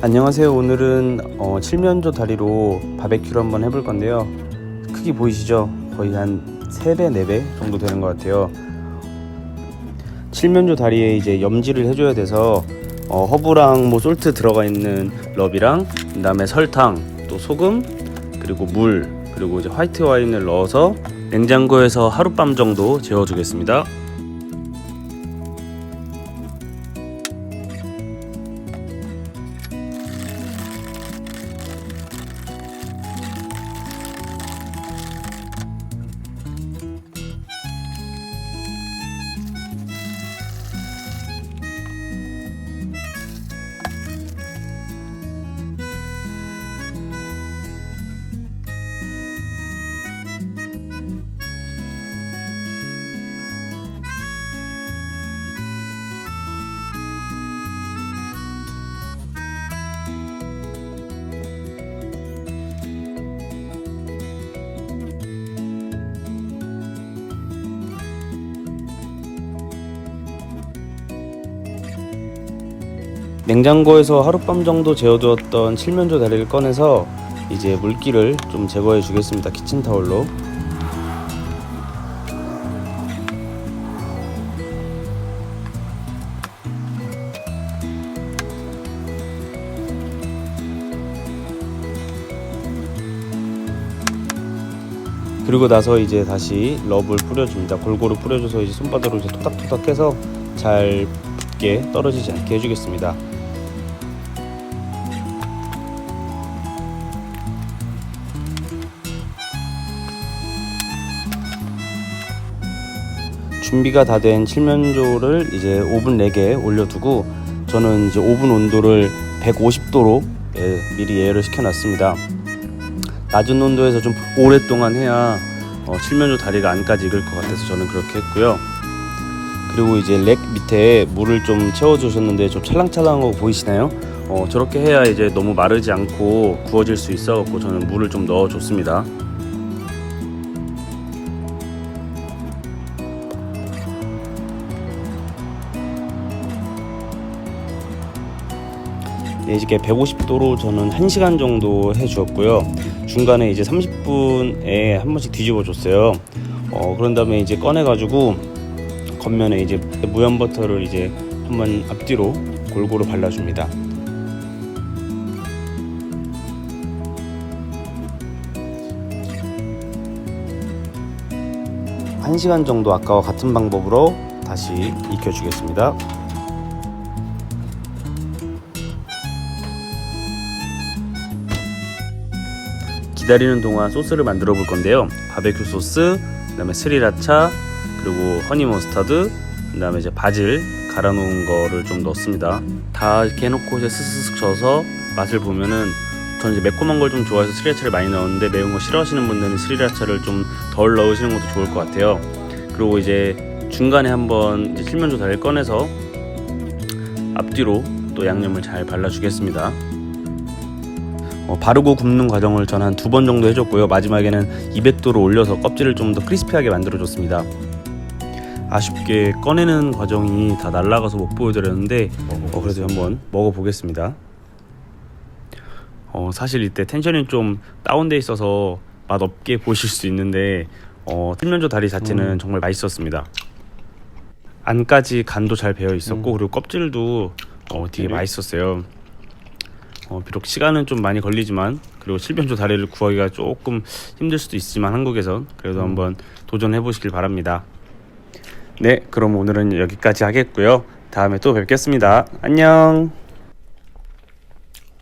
안녕하세요. 오늘은 어, 칠면조 다리로 바베큐를 한번 해볼 건데요. 크기 보이시죠? 거의 한 3배, 4배 정도 되는 것 같아요. 칠면조 다리에 이제 염지를 해줘야 돼서 어, 허브랑 뭐 솔트 들어가 있는 럽이랑 그 다음에 설탕, 또 소금, 그리고 물, 그리고 이제 화이트 와인을 넣어서 냉장고에서 하룻밤 정도 재워두겠습니다. 냉장고에서 하룻밤 정도 재워두었던 칠면조 다리를 꺼내서 이제 물기를 좀 제거해 주겠습니다. 키친타올로. 그리고 나서 이제 다시 럽을 뿌려줍니다. 골고루 뿌려줘서 이제 손바닥으로 이제 토닥토닥 해서 잘 붙게 떨어지지 않게 해주겠습니다. 준비가 다 된 칠면조를 이제 오븐 4개 올려두고 저는 이제 오븐 온도를 150도로 예, 미리 예열을 시켜놨습니다. 낮은 온도에서 좀 오랫동안 해야 어, 칠면조 다리가 안까지 익을 것 같아서 저는 그렇게 했고요. 그리고 이제 렉 밑에 물을 좀 채워주셨는데 좀 찰랑찰랑한 거 보이시나요? 어, 저렇게 해야 이제 너무 마르지 않고 구워질 수 있어갖고 저는 물을 좀 넣어줬습니다. 이렇게 150도로 저는 1시간 정도 해주었고요. 중간에 이제 30분에 한 번씩 뒤집어 줬어요. 어, 그런 다음에 이제 꺼내가지고 겉면에 이제 무염 버터를 이제 한번 앞뒤로 골고루 발라줍니다. 한 시간 정도 아까와 같은 방법으로 다시 익혀주겠습니다. 기다리는 동안 소스를 만들어 볼 건데요. 바베큐 소스, 그다음에 스리라차, 그리고 허니 머스타드, 그다음에 이제 바질 갈아 놓은 거를 좀 넣습니다. 다 이렇게 해놓고 이제 스스슥 져서 맛을 보면은 저는 이제 매콤한 걸 좀 좋아해서 스리라차를 많이 넣었는데 매운 거 싫어하시는 분들은 스리라차를 좀 덜 넣으시는 것도 좋을 것 같아요. 그리고 이제 중간에 한번 이제 칠면조 다리를 꺼내서 앞뒤로 또 양념을 잘 발라주겠습니다. 어, 바르고 굽는 과정을 전 한 두 번 정도 해줬고요. 마지막에는 200도로 올려서 껍질을 좀 더 크리스피하게 만들어줬습니다. 아쉽게 꺼내는 과정이 다 날라가서 못 보여드렸는데 어, 그래도 한번 먹어보겠습니다. 어, 사실 이때 텐션이 좀 다운돼 있어서 맛 없게 보실 수 있는데 어, 칠면조 다리 자체는 정말 맛있었습니다. 안까지 간도 잘 배어 있었고 그리고 껍질도 어, 되게 맛있었어요. 어, 비록 시간은 좀 많이 걸리지만 그리고 칠면조 다리를 구하기가 조금 힘들 수도 있지만 한국에선 그래도 한번 도전해 보시길 바랍니다. 네, 그럼 오늘은 여기까지 하겠고요. 다음에 또 뵙겠습니다. 안녕.